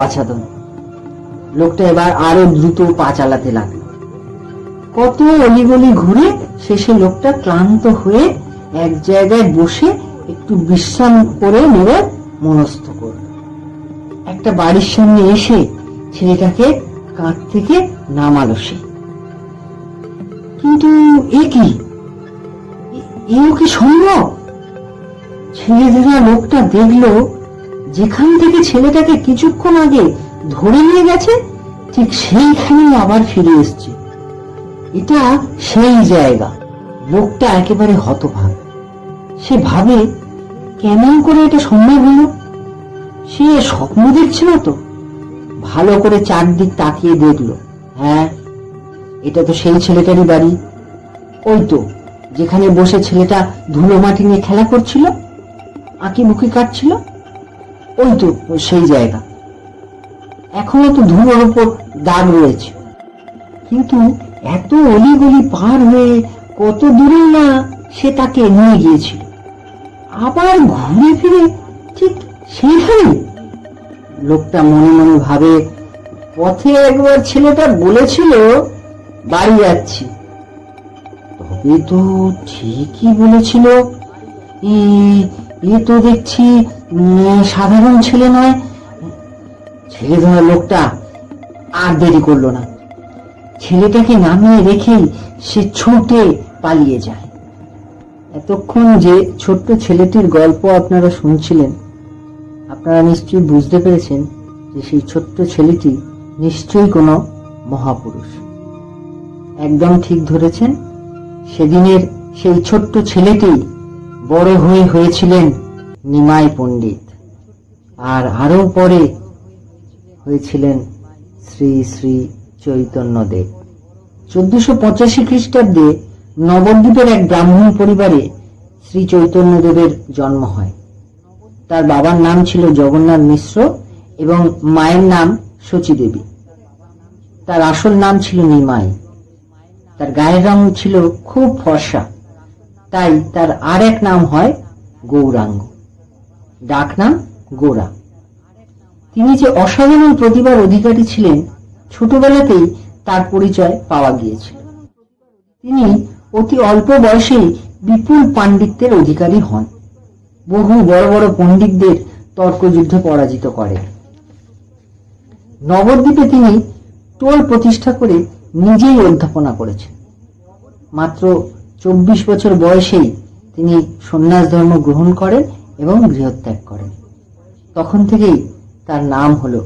আচ্ছাদন লোকটা এবার আরও দ্রুত পা চালাতে লাগল। কত অলিগলি ঘুরে শেষে লোকটা ক্লান্ত হয়ে এক জায়গায় বসে একটু বিশ্রাম করে নেবে মনস্থ করল। একটা বাড়ির সামনে এসে ছেলেটাকে কাঁধ থেকে নামালো সে। কিন্তু এ কি? এও কি সম্ভব ছেলে ধরা লোকটা দেখল যেখান থেকে ছেলেটাকে কিছুক্ষণ আগে ধরে নিয়ে গেছে, ঠিক সেইখানেই আবার ফিরে এসছে। এটা সেই জায়গা, লোকটা একেবারে হতভাগ। সে ভাবে, কেমন করে এটা সম্ভব হলো? সে স্বপ্ন দেখছে না তো? ভালো করে চারদিক তাকিয়ে দেখল। হ্যাঁ এটা তো সেই ছেলেটারই বাড়ি। ওই তো, যেখানে বসে ছেলেটা ধুলো মাটি নিয়ে খেলা করছিল আঁকি বুকি কাটছিল। ওই তো, সেই জায়গা। এখনও তো ধুলোর উপর দাগ রয়েছে। কিন্তু এত অলিগলি পার হয়ে কত দূরে না সে তাকে নিয়ে গিয়েছিল। আবার ঘুরে ফিরে ঠিক সেইখানে। লোকটা মনে মনে ভাবে, পথে একবার ছেলেটা বলেছিল, বাড়ি যাচ্ছি। তবে তো ঠিকই বলেছিল। এ- তো দেখছি সাধারণ ছেলে নয়, ছেলে ধরা লোকটা আর দেরি করল না। ছেলেটাকে নামিয়ে রেখেই সে ছুটে পালিয়ে যায়। এতক্ষণ যে ছোট্ট ছেলেটির গল্প আপনারা শুনছিলেন, আপনারা নিশ্চয়ই বুঝতে পেরেছেন যে সেই ছোট্ট ছেলেটি নিশ্চয়ই কোনো মহাপুরুষ। একদম ঠিক ধরেছেন, সেদিনের সেই ছোট্ট ছেলেটি বড় হয়ে হয়েছিলেন নিমাই পণ্ডিত। আর আরও পরে হয়েছিলেন শ্রী শ্রী চৈতন্যদেব। চোদ্দশো পঁচাশি খ্রিস্টাব্দে নবদ্বীপের এক ব্রাহ্মণ পরিবারে শ্রী চৈতন্যদেবের জন্ম হয়। তার বাবার নাম ছিল জগন্নাথ মিশ্র এবং মায়ের নাম শচীদেবী তার আসল নাম ছিল নিমাই। তার গায়ের রং ছিল খুব ফর্সা। তাই তার আর এক নাম হয় গৌরাঙ্গ। ডাক নাম গোরা। তিনি যে অসাধারণ প্রতিভার অধিকারী ছিলেন, ছোটবেলাতেই তার পরিচয় পাওয়া গিয়েছিল। তিনি অতি অল্প বয়সেই বিপুল পাণ্ডিত্যের অধিকারী হন। বহু বড় বড় পণ্ডিতদের তর্কযুদ্ধে পরাজিত করেন। নবদ্বীপে তিনি টোল প্রতিষ্ঠা করে নিজেই অধ্যাপনা করেছেন। মাত্র চব্বিশ বছর বয়সেই তিনি সন্ন্যাস ধর্ম গ্রহণ করেন এবং গৃহত্যাগ করেন। তখন থেকেই তার নাম হলো